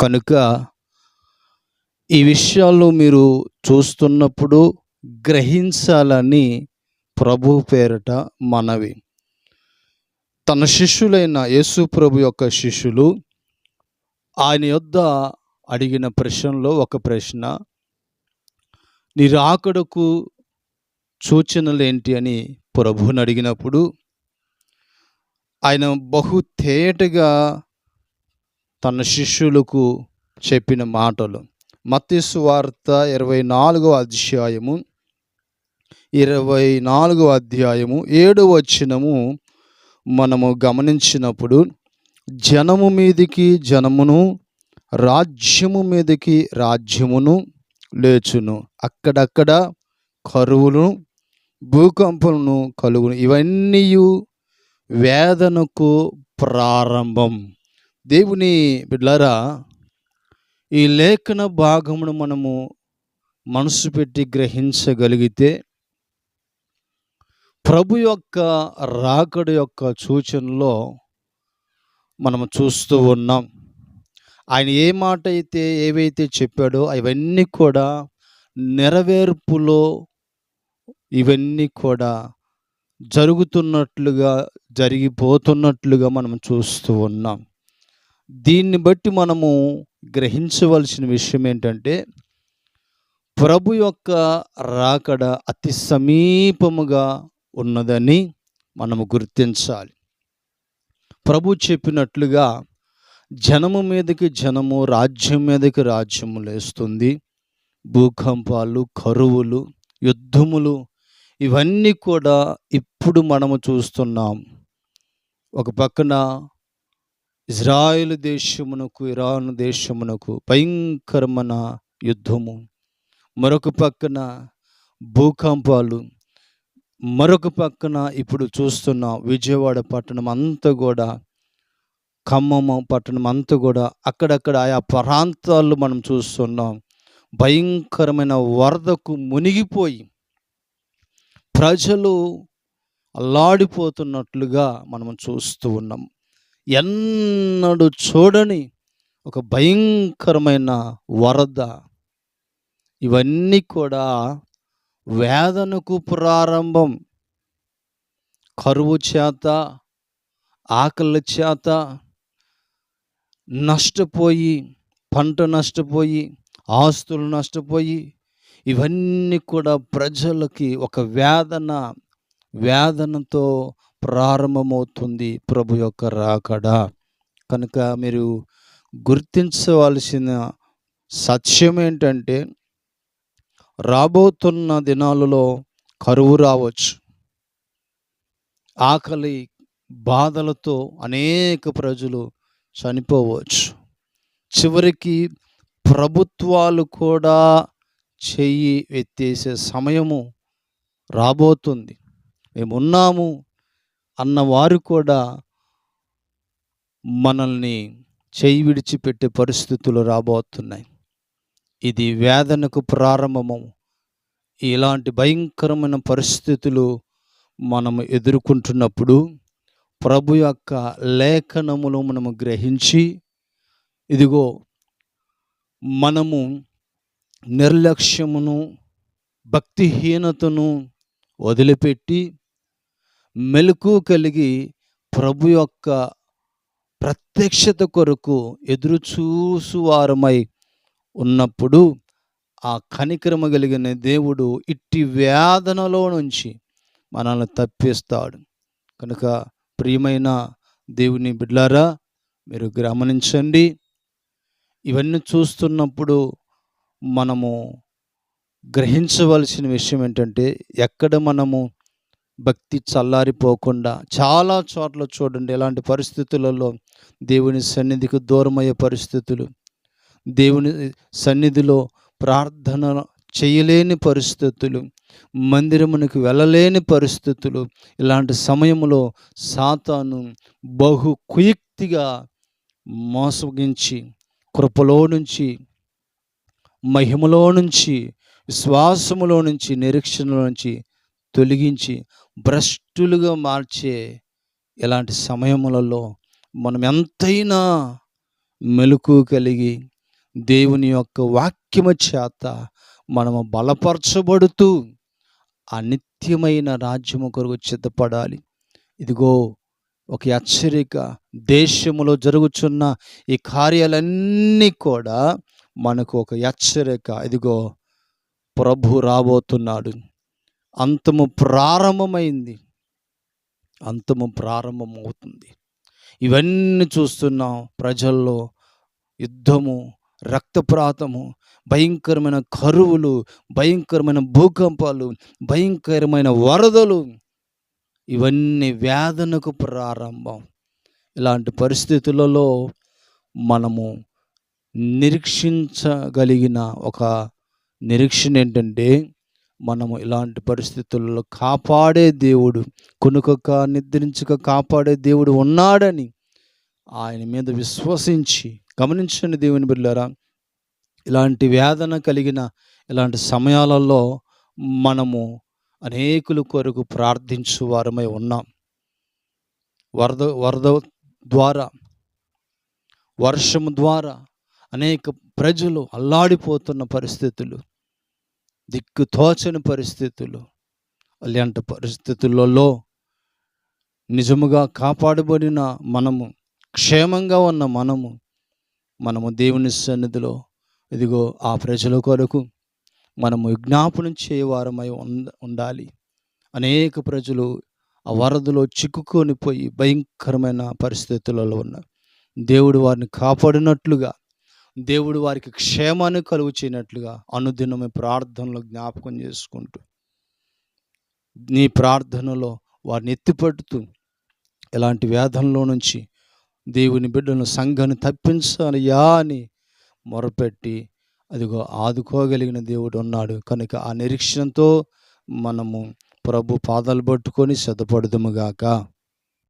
కనుక ఈ విషయాలు మీరు చూస్తున్నప్పుడు గ్రహించాలని ప్రభు పేరట మనవి. తన శిష్యులైన యేసు ప్రభు యొక్క శిష్యులు ఆయన యొద్ద అడిగిన ప్రశ్నలో ఒక ప్రశ్న నీ రాకడకు సూచనలు ఏంటి అని ప్రభువుని అడిగినప్పుడు ఆయన బహు తేటగా తన శిష్యులకు చెప్పిన మాటలు. మత్స్సు వార్త ఇరవై నాలుగో అధ్యాయము ఇరవై నాలుగో అధ్యాయము ఏడు వచ్చినము మనము గమనించినప్పుడు జనము మీదికి జనమును రాజ్యము మీదకి రాజ్యమును లేచును. అక్కడక్కడ కరువును భూకంపమును కలుగును. ఇవన్నీ వేదనకు ప్రారంభం. దేవుని బిడ్లారా ఈ లేఖన భాగమును మనము మనసు పెట్టి గ్రహించగలిగితే ప్రభు యొక్క రాకడ యొక్క సూచనలో మనము చూస్తూ ఉన్నాం. ఆయన ఏ మాట అయితే ఏవైతే చెప్పాడో అవన్నీ కూడా నెరవేర్పులో ఇవన్నీ కూడా జరుగుతున్నట్లుగా జరిగిపోతున్నట్లుగా మనం చూస్తూ ఉన్నాం. దీన్ని బట్టి మనము గ్రహించవలసిన విషయం ఏంటంటే ప్రభు యొక్క రాకడ అతి సమీపముగా ఉన్నదని మనము గుర్తించాలి. ప్రభు చెప్పినట్లుగా జనము మీదకి జనము రాజ్యం మీదకి రాజ్యము లేస్తుంది. భూకంపాలు కరువులు యుద్ధములు ఇవన్నీ కూడా ఇప్పుడు మనము చూస్తున్నాం. ఒక పక్కన ఇజ్రాయెల్ దేశమునకు ఇరాన్ దేశమునకు భయంకరమైన యుద్ధము. మరొక పక్కన భూకంపాలు. మరొక పక్కన ఇప్పుడు చూస్తున్న విజయవాడ పట్టణం అంతా కూడా ఖమ్మము పట్టణం అంతా కూడా అక్కడక్కడ ఆయా ప్రాంతాల్లో మనం చూస్తున్నాం భయంకరమైన వరదకు మునిగిపోయి ప్రజలు అల్లాడిపోతున్నట్లుగా మనం చూస్తూ ఉన్నాం. ఎన్నడు చూడని ఒక భయంకరమైన వరద. ఇవన్నీ కూడా వేదనకు ప్రారంభం. కరువు చేత ఆకలి చేత నష్టపోయి పంట నష్టపోయి ఆస్తులు నష్టపోయి ఇవన్నీ కూడా ప్రజలకి ఒక వేదన వేదనతో ప్రారంభమవుతుంది ప్రభు యొక్క రాకడ. కనుక మీరు గుర్తించవలసిన సత్యం ఏంటంటే రాబోతున్న దినాలలో కరువు రావచ్చు. ఆకలి బాధలతో అనేక ప్రజలు చనిపోవచ్చు. చివరికి ప్రభుత్వాలు కూడా చెయ్యి ఎత్తేసే సమయము రాబోతుంది. మేము ఉన్నాము అన్నవారు కూడా మనల్ని చేయి విడిచిపెట్టే పరిస్థితులు రాబోతున్నాయి. ఇది వేదనకు ప్రారంభము. ఇలాంటి భయంకరమైన పరిస్థితులు మనము ఎదుర్కొంటున్నప్పుడు ప్రభు యొక్క లేఖనములు మనము గ్రహించి ఇదిగో మనము నిర్లక్ష్యమును భక్తిహీనతను వదిలిపెట్టి మెలకు కలిగి ప్రభు యొక్క ప్రత్యక్షత కొరకు ఎదురు చూసువారమై ఉన్నప్పుడు ఆ కనికరమ కలిగిన దేవుడు ఇట్టి వేదనలో నుంచి మనల్ని తప్పిస్తాడు. కనుక ప్రియమైన దేవుని బిడ్లారా మీరు గమనించండి. ఇవన్నీ చూస్తున్నప్పుడు మనము గ్రహించవలసిన విషయం ఏంటంటే ఎక్కడ మనము భక్తి చల్లారిపోకుండా చాలా చోట్ల చూడండి ఎలాంటి పరిస్థితులలో దేవుని సన్నిధికి దూరమయ్యే పరిస్థితులు. దేవుని సన్నిధిలో ప్రార్థన చేయలేని పరిస్థితులు మందిరమునికి వెళ్ళలేని పరిస్థితులు. ఇలాంటి సమయంలో సాతాను బహు కుయుక్తిగా మోసగించి కృపలో నుంచి మహిమలో నుంచి విశ్వాసములో నుంచి నిరీక్షణలో నుంచి తొలగించి భ్రష్టులుగా మార్చే ఇలాంటి సమయములలో మనం ఎంతైనా మెలకు కలిగి దేవుని యొక్క వాక్యము చేత మనము బలపరచబడుతూ ఆ నిత్యమైన రాజ్యము కొరకు సిద్ధపడాలి. ఇదిగో ఒక హెచ్చరిక. దేశములో జరుగుచున్న ఈ కార్యాలన్నీ కూడా మనకు ఒక హెచ్చరిక. ఇదిగో ప్రభు రాబోతున్నాడు. అంతము ప్రారంభమైంది. అంతము ప్రారంభమవుతుంది. ఇవన్నీ చూస్తున్నాం ప్రజల్లో యుద్ధము రక్తప్రాతము భయంకరమైన కరువులు భయంకరమైన భూకంపాలు భయంకరమైన వరదలు. ఇవన్నీ వేదనకు ప్రారంభం. ఇలాంటి పరిస్థితులలో మనము నిరీక్షించగలిగిన ఒక నిరీక్షణ ఏంటంటే మనము ఇలాంటి పరిస్థితుల్లో కాపాడే దేవుడు కొనుకొక నిద్రించక కాపాడే దేవుడు ఉన్నాడని ఆయన మీద విశ్వసించి గమనించండి దేవుని బిడ్డారా ఇలాంటి వేదన కలిగిన ఇలాంటి సమయాలలో మనము అనేకుల కొరకు ప్రార్థించు వారమై ఉన్నాం. వరద వరద ద్వారా వర్షము ద్వారా అనేక ప్రజలు అల్లాడిపోతున్న పరిస్థితులు దిక్కుతోచని పరిస్థితులు అలాంటి పరిస్థితులలో నిజముగా కాపాడబడిన మనము క్షేమంగా ఉన్న మనము మనము దేవుని సన్నిధిలో ఇదిగో ఆ ప్రజల కొరకు మనము విజ్ఞాపనం చేయవారమై ఉండాలి. అనేక ప్రజలు ఆ వరదలో చిక్కుకొని పోయి భయంకరమైన పరిస్థితులలో ఉన్నారు. దేవుడు వారిని కాపాడినట్లుగా దేవుడు వారికి క్షేమాన్ని కలుగు చేయనట్లుగా అనుదినమే ప్రార్థనలో జ్ఞాపకం చేసుకుంటూ నీ ప్రార్థనలో వారిని ఎత్తిపడుతూ ఎలాంటి వేదనలో నుంచి దేవుని బిడ్డను సంఘాన్ని తప్పించాలయ్యా అని మొరపెట్టి అదిగో ఆదుకోగలిగిన దేవుడు ఉన్నాడు. కనుక ఆ నిరీక్షణతో మనము ప్రభు పాదాలు పట్టుకొని సిద్ధపడదుముగాక